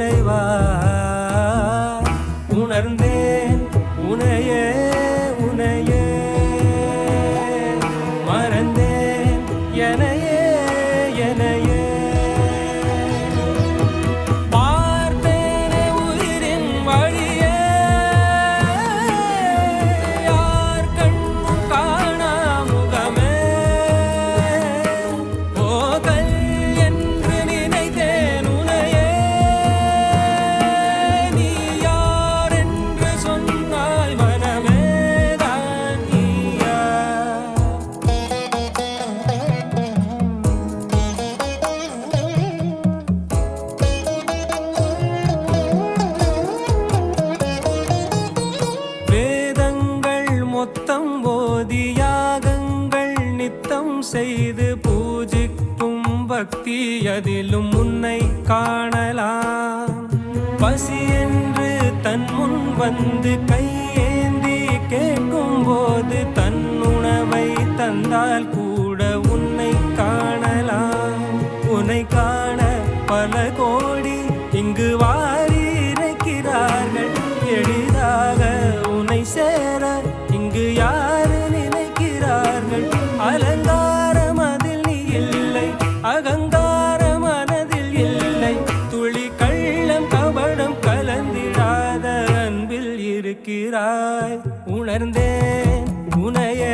நிறைவா ஓதி யாகங்கள் நித்தம் செய்து பூஜிக்கும் பக்தி அதிலும் உன்னை காணலாம். பசி என்று தன் முன் வந்து கையேந்தி கேட்கும் போது தன் உணவை தந்தால் கூட உன்னை காணலாம். உன்னை காண பல கோடி இங்கு வாரி உணர்ந்தேன் உனையே.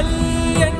அல் என்